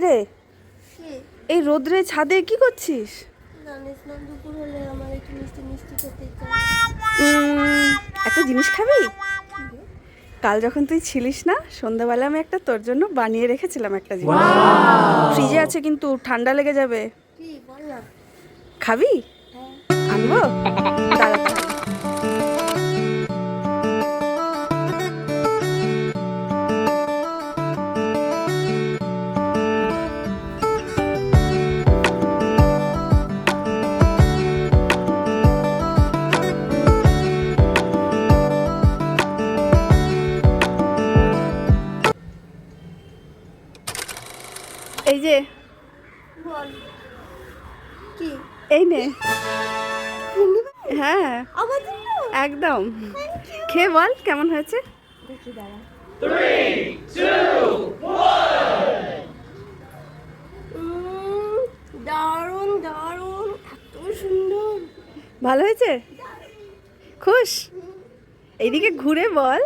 কিরে এই রোদ্রে ছাদে কি করছিস? জানিস না দুপুর হলে আমার একটু জিনিস খাবি? কাল যখন তুই ছিলিস না সন্ধ্যাবেলা আমি একটা তোর জন্য বানিয়ে রেখেছিলাম একটা জিনিস। ফ্রিজে আছে কিন্তু ঠান্ডা লেগে যাবে। কি বল না। খাবি? হ্যাঁ। আনব? এই যে। কি? এই নে। হ্যাঁ। একদম। খেয়ে বল কেমন হয়েছে? দেখি দাঁড়া। দারুণ দারুণ। এত সুন্দর। ভালো হয়েছে? খুশ? এইদিকে ঘুরে বল।